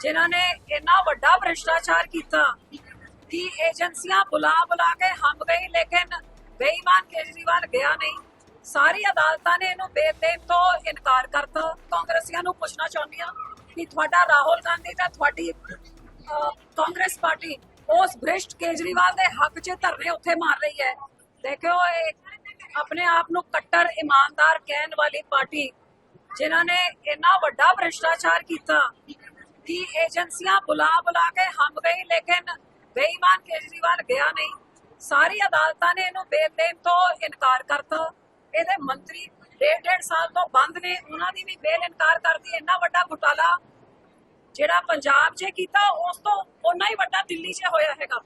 ਜਿਨ੍ਹਾਂ ਨੇ ਇੰਨਾ ਵੱਡਾ ਭ੍ਰਿਸ਼ਟਾਚਾਰ ਕੀਤਾ ਕਿ ਏਜੰਸੀਆਂ ਬੁਲਾ ਬੁਲਾ ਕੇ ਹੰਬ ਗਈ, ਲੇਕਿਨ ਬੇਈਮਾਨ ਕੇਜਰੀਵਾਲ ਗਿਆ ਨਹੀਂ। ਸਾਰੀ ਅਦਾਲਤਾਂ ਨੇ ਇਹਨੂੰ ਬੇਲ ਤੋਂ ਇਨਕਾਰ ਕਰਤਾ। ਕਾਂਗਰਸੀਆਂ ਨੂੰ ਪੁੱਛਣਾ ਚਾਹੁੰਦੀ ਹਾਂ ਕਿ ਤੁਹਾਡਾ ਰਾਹੁਲ ਗਾਂਧੀ ਤੇ ਤੁਹਾਡੀ ਕਾਂਗਰਸ ਪਾਰਟੀ ਉਸ ਭ੍ਰਿਸ਼ਟ ਕੇਜਰੀਵਾਲ ਦੇ ਹੱਕ 'ਚ ਧਰਨੇ ਉੱਥੇ ਮਾਰ ਰਹੀ ਹੈ। ਦੇਖਿਓ ਇਹ ਆਪਣੇ ਆਪ ਨੂੰ ਕੱਟਰ ਇਮਾਨਦਾਰ ਕਹਿਣ ਵਾਲੀ ਪਾਰਟੀ ਜਿਨ੍ਹਾਂ ਨੇ ਇੰਨਾ ਵੱਡਾ ਭ੍ਰਿਸ਼ਟਾਚਾਰ ਕੀਤਾ ਕਿ ਏਜੰਸੀਆਂ ਬੁਲਾ ਬੁਲਾ ਕੇ ਹੰਬ ਗਈ ਲੇਕਿਨ ਬੇਈਮਾਨ ਕੇਜਰੀਵਾਲ ਗਿਆ ਨਹੀਂ। ਸਾਰੀ ਅਦਾਲਤਾਂ ਨੇ ਇਹਨੂੰ ਬੇਲ ਦੇਣ ਤੋਂ ਇਨਕਾਰ ਕਰਤਾ। ਇਹਦੇ ਮੰਤਰੀ ਡੇਢ ਡੇਢ ਸਾਲ ਤੋਂ ਬੰਦ ਨੇ ਉਹਨਾਂ ਦੀ ਵੀ ਬੇਲ ਇਨਕਾਰ ਕਰਦੀ ਇੰਨਾ ਵੱਡਾ ਘੁਟਾਲਾ। ਜਿਹੜਾ ਪੰਜਾਬ 'ਚ ਕੀਤਾ ਉਸ ਤੋਂ ਓਨਾ ਹੀ ਵੱਡਾ ਦਿੱਲੀ 'ਚ ਹੋਇਆ ਹੈਗਾ।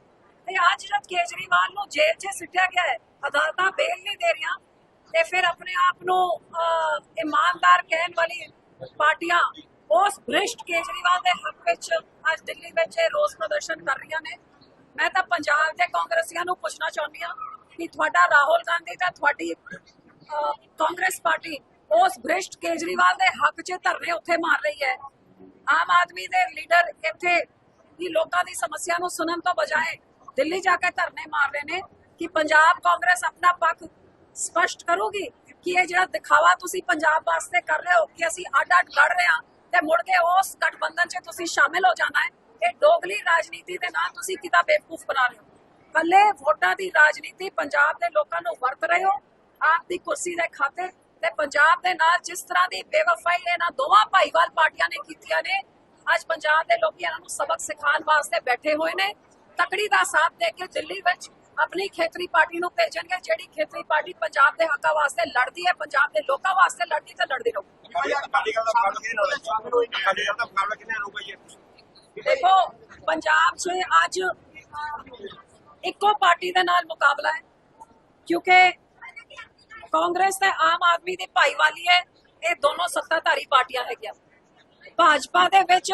ਤੇ ਅੱਜ ਜਦ ਕੇਜਰੀਵਾਲ ਨੂੰ ਜੇਲ੍ਹ 'ਚ ਸਿੱਟਿਆ ਗਿਆ ਹੈ ਅਦਾਲਤਾਂ ਬੇਲ ਨਹੀਂ ਦੇ ਰਹੀਆਂ ਤੇ ਫਿਰ ਆਪਣੇ ਆਪ ਨੂੰ ਅਹ, ਇਮਾਨਦਾਰ ਕਹਿਣ ਵਾਲੀ ਪਾਰਟੀਆਂ ਉਸ ਭ੍ਰਿਸ਼ਟ ਕੇਜਰੀਵਾਲ ਦੇ ਹੱਕ ਵਿੱਚ ਅੱਜ ਦਿੱਲੀ ਵਿੱਚ ਇਹ ਰੋਸ ਪ੍ਰਦਰਸ਼ਨ ਕਰ ਰਹੀਆਂ ਨੇ। ਮੈਂ ਤਾਂ ਪੰਜਾਬ ਦੇ ਕਾਂਗਰਸੀਆਂ ਨੂੰ ਪੁੱਛਣਾ ਚਾਹੁੰਦੀ ਹਾਂ ਕਿ ਤੁਹਾਡਾ ਰਾਹੁਲ ਗਾਂਧੀ ਤੇ ਤੁਹਾਡੀ ਕਾਂਗਰਸ ਪਾਰਟੀ ਉਸ ਭ੍ਰਿਸ਼ਟ ਕੇਜਰੀਵਾਲ ਦੇ ਹੱਕ 'ਚ ਧਰਨੇ ਉੱਥੇ ਮਾਰ ਰਹੀ ਹੈ। ਆਮ ਆਦਮੀ ਦੇ ਲੀਡਰ ਇੱਥੇ ਦੀ ਲੋਕਾਂ ਦੀ ਸਮੱਸਿਆ ਨੂੰ ਸੁਣਨ ਤੋਂ ਬਜਾਏ ਦਿੱਲੀ ਜਾ ਕੇ ਧਰਨੇ ਮਾਰ ਰਹੇ ਨੇ ਕਿ ਪੰਜਾਬ ਕਾਂਗਰਸ ਆਪਣਾ ਪੱਖ ਸਪਸ਼ਟ ਕਰੂਗੀ ਕਿ ਇਹ ਜਿਹੜਾ ਦਿਖਾਵਾ ਤੁਸੀਂ ਪੰਜਾਬ ਵਾਸਤੇ ਕਰ ਰਹੇ ਹੋ ਕਿ ਅਸੀਂ ਅੱਡ ਅੱਡ ਲੜ ਰਹੇ ਹਾਂ। ਤੇ ਮੁੜ ਕੇ ਉਸ ਗਠਬੰਧਨ 'ਚ ਤੁਸੀਂ ਸ਼ਾਮਿਲ ਹੋ ਜਾਣਾ ਹੈ। ਇਹ ਡੋਗਲੀ ਰਾਜਨੀਤੀ ਦੇ ਨਾਲ ਤੁਸੀਂ ਕਿਤਾ ਬੇਵਕੂਫ ਬਣਾ ਰਹੇ ਹੋ? ਕੱਲੇ ਵੋਟਾਂ ਦੀ ਰਾਜਨੀਤੀ ਪੰਜਾਬ ਦੇ ਲੋਕਾਂ ਨੂੰ ਵਰਤ ਰਹੇ ਹੋ, ਆਪ ਦੀ ਕੁਰਸੀ ਦੇ ਖਾਤੇ ਤੇ ਪੰਜਾਬ ਦੇ ਨਾਲ ਜਿਸ ਤਰ੍ਹਾਂ ਦੀ ਬੇਵਫਾਈ ਇਹਨਾਂ ਦੋਵਾਂ ਭਾਈਵਾਲ ਪਾਰਟੀਆਂ ਨੇ ਕੀਤੀਆਂ ਨੇ, ਅੱਜ ਪੰਜਾਬ ਦੇ ਲੋਕ ਇਹਨਾਂ ਨੂੰ ਸਬਕ ਸਿਖਾਉਣ ਵਾਸਤੇ ਬੈਠੇ ਹੋਏ ਨੇ। ਤਕੜੀ ਦਾ ਸਾਥ ਦੇ ਕੇ ਦਿੱਲੀ ਵਿੱਚ ਆਪਣੀ ਖੇਤਰੀ ਪਾਰਟੀ ਨੂੰ ਭੇਜਣਗੇ, ਜਿਹੜੀ ਖੇਤਰੀ ਪਾਰਟੀ ਪੰਜਾਬ ਦੇ ਹੱਕਾਂ ਵਾਸਤੇ ਲੜਦੀ ਹੈ, ਪੰਜਾਬ ਦੇ ਲੋਕਾਂ ਵਾਸਤੇ ਲੜਦੀ ਤੇ ਲੜਦੀ ਰਹੂ। ਅਕਾਲੀ ਦਲ ਦਾ ਮੁਕਾਬਲਾ ਕਿਹਦੇ ਨਾਲ ਹੈ ਅਕਾਲੀ ਦਲ ਦਾ ਮੁਕਾਬਲਾ ਕਿਹਦੇ ਤੇ ਆਮ ਆਦਮੀ ਦੀ ਭਾਈਵਾਲੀ ਹੈ, ਇਹ ਦੋਨੋਂ ਸੱਤਾਧਾਰੀ ਪਾਰਟੀਆਂ ਹੈਗੀਆਂ। ਭਾਜਪਾ ਦੇ ਵਿੱਚ,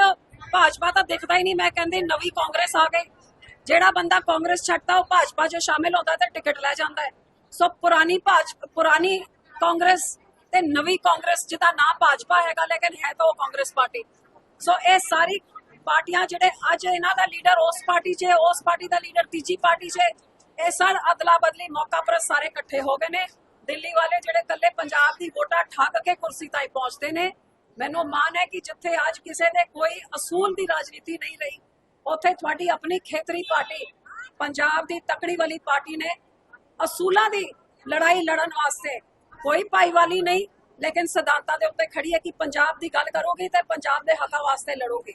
ਭਾਜਪਾ ਤਾਂ ਦਿਖਦਾ ਹੀ ਨਹੀਂ, ਮੈਂ ਕਹਿੰਦੀ ਨਵੀਂ ਕਾਂਗਰਸ ਆ ਗਈ। ਜਿਹੜਾ ਬੰਦਾ ਕਾਂਗਰਸ ਛੱਡਦਾ, ਉਹ ਭਾਜਪਾ 'ਚ ਸ਼ਾਮਿਲ ਹੁੰਦਾ ਤੇ ਟਿਕਟ ਲੈ ਜਾਂਦਾ ਹੈ। ਸੋ ਪੁਰਾਣੀ ਭਾਜਪਾ ਪੁਰਾਣੀ ਕਾਂਗਰਸ ਤੇ ਨਵੀਂ ਕਾਂਗਰਸ ਜਿਹਦਾ ਨਾਂ ਭਾਜਪਾ ਹੈਗਾ, ਲੇਕਿਨ ਹੈ ਤਾਂ ਉਹ ਕਾਂਗਰਸ ਪਾਰਟੀ। ਸੋ ਇਹ ਸਾਰੀ ਪਾਰਟੀਆਂ ਜਿਹੜੇ ਅੱਜ ਇਹਨਾਂ ਦਾ ਲੀਡਰ ਉਸ ਪਾਰਟੀ 'ਚ ਉਸ ਪਾਰਟੀ ਦਾ ਲੀਡਰ ਤੀਜੀ ਪਾਰਟੀ 'ਚ ਇਹ ਸਰ ਅਦਲਾ ਬਦਲੀ ਮੌਕਾ ਪਰ ਸਾਰੇ ਇਕੱਠੇ ਹੋ ਗਏ ਨੇ। ਦਿੱਲੀ ਵਾਲੇ ਜਿਹੜੇ ਕੱਲੇ ਪੰਜਾਬ ਦੀ ਵੋਟਾਂ ਠੱਗ ਕੇ ਕੁਰਸੀ ਤਾਈ ਪਹੁੰਚਦੇ ਨੇ। ਮੈਨੂੰ ਮਾਣ ਹੈ ਕਿ ਜਿੱਥੇ ਅੱਜ ਕਿਸੇ ਦੇ ਕੋਈ ਅਸੂਲ ਦੀ ਰਾਜਨੀਤੀ ਨਹੀਂ ਰਹੀ, ਉੱਥੇ ਤੁਹਾਡੀ ਆਪਣੀ ਖੇਤਰੀ ਪਾਰਟੀ, ਪੰਜਾਬ ਦੀ ਤਕੜੀ ਵਾਲੀ ਪਾਰਟੀ ਨੇ ਅਸੂਲਾਂ ਦੀ ਲੜਾਈ ਲੜਨ ਵਾਸਤੇ ਕੋਈ ਭਾਈਵਾਲੀ ਨਹੀਂ, ਲੇਕਿਨ ਸਿਧਾਂਤਾਂ ਦੇ ਉੱਤੇ ਖੜੀ ਹੈ ਕਿ ਪੰਜਾਬ ਦੀ ਗੱਲ ਕਰੋਗੇ ਤੇ ਪੰਜਾਬ ਦੇ ਹੱਕਾਂ ਵਾਸਤੇ ਲੜੋਗੇ।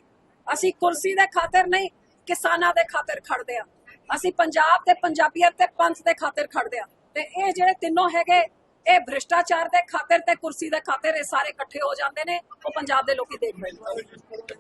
ਅਸੀਂ ਕੁਰਸੀ ਦੇ ਖਾਤਰ ਨਹੀਂ, ਕਿਸਾਨਾਂ ਦੇ ਖਾਤਰ ਖੜਦੇ ਆ ਅਸੀਂ ਪੰਜਾਬ ਤੇ ਪੰਜਾਬੀਅਤ ਤੇ ਪੰਥ ਦੇ ਖਾਤਰ ਖੜਦੇ ਆ ਤੇ ਇਹ ਜਿਹੜੇ ਤਿੰਨੋਂ ਹੈਗੇ, ਇਹ ਭ੍ਰਿਸ਼ਟਾਚਾਰ ਦੇ ਖਾਤਰ ਤੇ ਕੁਰਸੀ ਦੇ ਖਾਤਰ ਇਹ ਸਾਰੇ ਇਕੱਠੇ ਹੋ ਜਾਂਦੇ ਨੇ, ਉਹ ਪੰਜਾਬ ਦੇ ਲੋਕੀ ਦੇਖ ਰਹੇ